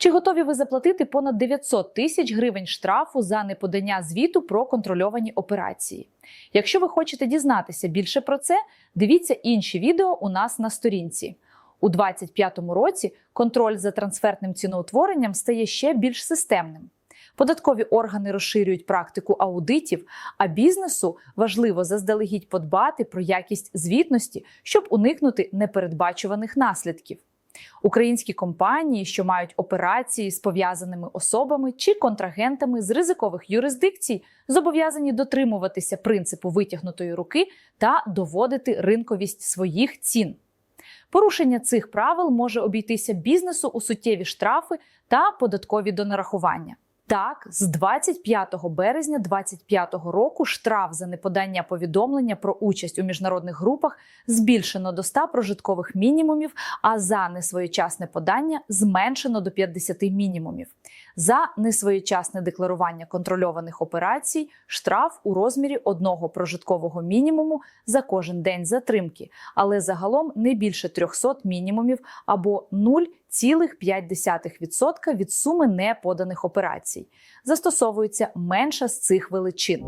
Чи готові ви заплатити понад 900 тисяч гривень штрафу за неподання звіту про контрольовані операції? Якщо ви хочете дізнатися більше про це, дивіться інші відео у нас на сторінці. У 2025 році контроль за трансфертним ціноутворенням стає ще більш системним. Податкові органи розширюють практику аудитів, а бізнесу важливо заздалегідь подбати про якість звітності, щоб уникнути непередбачуваних наслідків. Українські компанії, що мають операції з пов'язаними особами чи контрагентами з ризикових юрисдикцій, зобов'язані дотримуватися принципу витягнутої руки та доводити ринковість своїх цін. Порушення цих правил може обійтися бізнесу у суттєві штрафи та податкові донарахування. Так, з 25 березня 2025 року штраф за неподання повідомлення про участь у міжнародних групах збільшено до 100 прожиткових мінімумів, а за несвоєчасне подання зменшено до 50 мінімумів. За несвоєчасне декларування контрольованих операцій штраф у розмірі одного прожиткового мінімуму за кожен день затримки, але загалом не більше 300 мінімумів або 0,5% від суми неподаних операцій. Застосовується менша з цих величин.